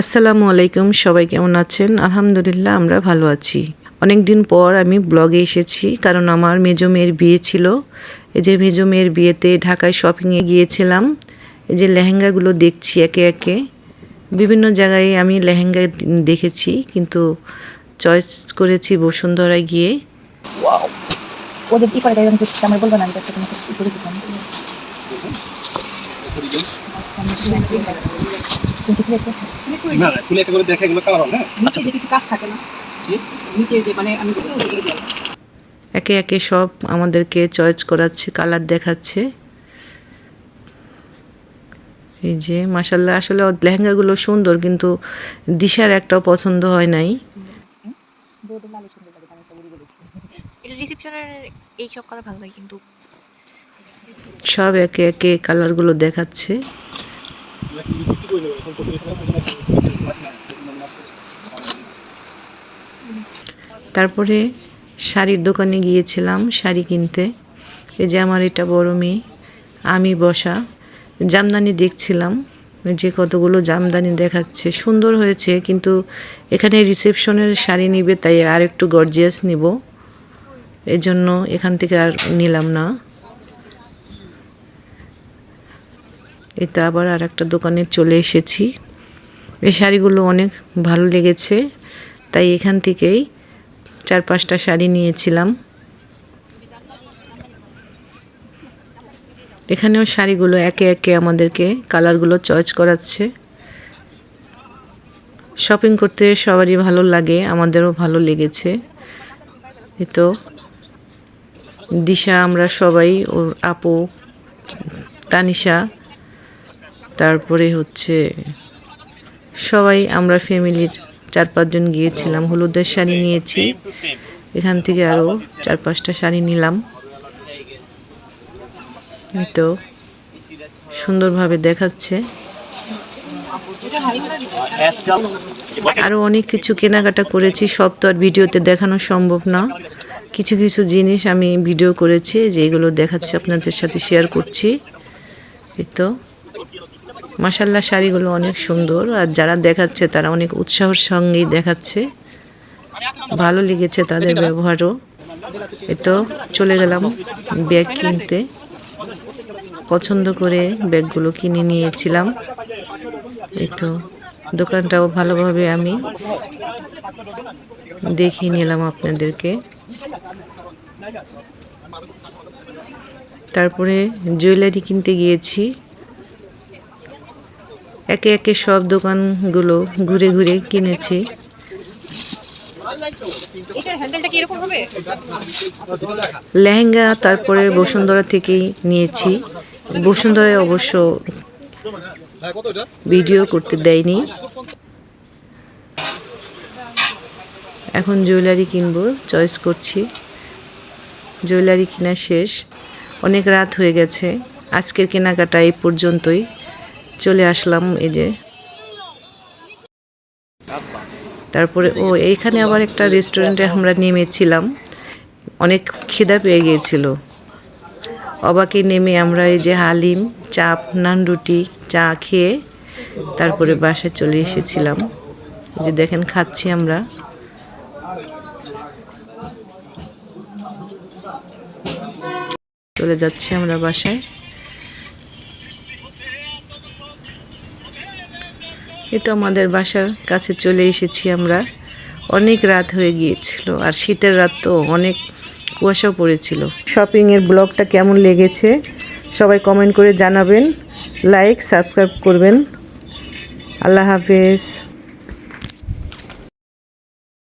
আসসালামু আলাইকুম, সবাই কেমন আছেন? আলহামদুলিল্লাহ, আমরা ভালো আছি। অনেক দিন পর আমি ব্লগে এসেছি, কারণ আমার মেজো মেয়ের বিয়ে ছিল। এই যে মেজো মেয়ের বিয়েতে ঢাকায় শপিংয়ে গিয়েছিলাম। এই যে লেহেঙ্গাগুলো দেখছি একে একে। বিভিন্ন জায়গায় আমি লেহেঙ্গা দেখেছি, কিন্তু চয়েস করেছি বসুন্ধরায় গিয়ে। ওদের কি করে আমার বলব না না না খুলে একটা করে দেখে এগুলো কালার হবে হ্যাঁ? কিছু কাজ থাকে না নিচে যে মানে আমি একে একে সব আমাদেরকে চয়েস করাচ্ছে কালার দেখাচ্ছে। এই যে মাসাল্লাহ আসলে লেহেঙ্গাগুলো সুন্দর কিন্তু দিশার একটাও পছন্দ হয় নাই। বউদের লালই সুন্দর লাগে আমি সবই বলেছি এটা রিসেপশনের এই সব কথা ভালো লাগে কিন্তু সব একে একে কালারগুলো দেখাচ্ছে। তারপরে শাড়ির দোকানে গিয়েছিলাম শাড়ি কিনতে। এই যে আমার এটা বড় মেয়ে, আমি বসা। জামদানি দেখছিলাম, যে কতগুলো জামদানি দেখাচ্ছে। সুন্দর হয়েছে, কিন্তু এখানে রিসেপশনের শাড়ি নিবে, তাই আর একটু গর্জিয়াস নিব। এজন্য এখান থেকে আর নিলাম না। এতে আবার আর একটা দোকানে চলে এসেছি। এই শাড়িগুলো অনেক ভালো লেগেছে, তাই এখান থেকেই চার পাঁচটা শাড়ি নিয়েছিলাম। এখানেও শাড়িগুলো একে একে আমাদেরকে কালারগুলো চয়েস করাচ্ছে। শপিং করতে সবারই ভালো লাগে, আমাদেরও ভালো লেগেছে। তো, দিশা, আমরা সবাই ওর আপু, তানিশা তারপরে হচ্ছে সবাই, আমরা ফ্যামিলির চার পাঁচজন গিয়েছিলাম, হলুদের শাড়ি নিয়েছি। এখান থেকে আরও চার পাঁচটা শাড়ি নিলাম। তো সুন্দরভাবে দেখাচ্ছে। আরও অনেক কিছু কেনাকাটা করেছি, সব তো আর ভিডিওতে দেখানো সম্ভব না। কিছু কিছু জিনিস আমি ভিডিও করেছি, যেগুলো দেখাচ্ছি, আপনাদের সাথে শেয়ার করছি। এই তো মাসাল্লাহ শাড়িগুলো অনেক সুন্দর। আর যারা দেখাচ্ছে, তারা অনেক উৎসাহর সঙ্গেই দেখাচ্ছে। ভালো লেগেছে তাদের ব্যবহারও। এ তো চলে গেলাম ব্যাগ কিনতে। পছন্দ করে ব্যাগগুলো কিনে নিয়েছিলাম। এই তো দোকানটাও ভালোভাবে আমি দেখিয়ে নিলাম আপনাদেরকে। তারপরে জুয়েলারি কিনতে গিয়েছি। একে একে সব দোকানগুলো ঘুরে ঘুরে কিনেছি। লেহেঙ্গা তারপরে বসুন্ধরা থেকেই নিয়েছি। বসুন্ধরায় অবশ্য ভিডিও করতে দেয়নি। এখন জুয়েলারি কিনবো চয়েস করছি। জুয়েলারি কেনা শেষ। অনেক রাত হয়ে গেছে। আজকের কেনাকাটা এই পর্যন্তই। চলে আসলাম, এই যে। তারপরে, ও, এইখানে আবার একটা রেস্টুরেন্টে আমরা নেমেছিলাম। অনেক খিদা পেয়ে গিয়েছিল। অবাকে নেমে আমরা এই যে হালিম, চাপ নান রুটি চা খেয়ে তারপরে বাসায় চলে এসেছিলাম। যে দেখেন, খাচ্ছি আমরা। চলে যাচ্ছি আমরা বাসায়। এই তো আমাদের বাসার কাছে চলে এসেছি আমরা। অনেক রাত হয়ে গিয়েছিল, আর শীতের রাত তো অনেক কুয়াশাও পড়েছিল। শপিংয়ের ব্লগটা কেমন লেগেছে? সবাই কমেন্ট করে জানাবেন লাইক সাবস্ক্রাইব করবেন। আল্লাহ হাফেজ।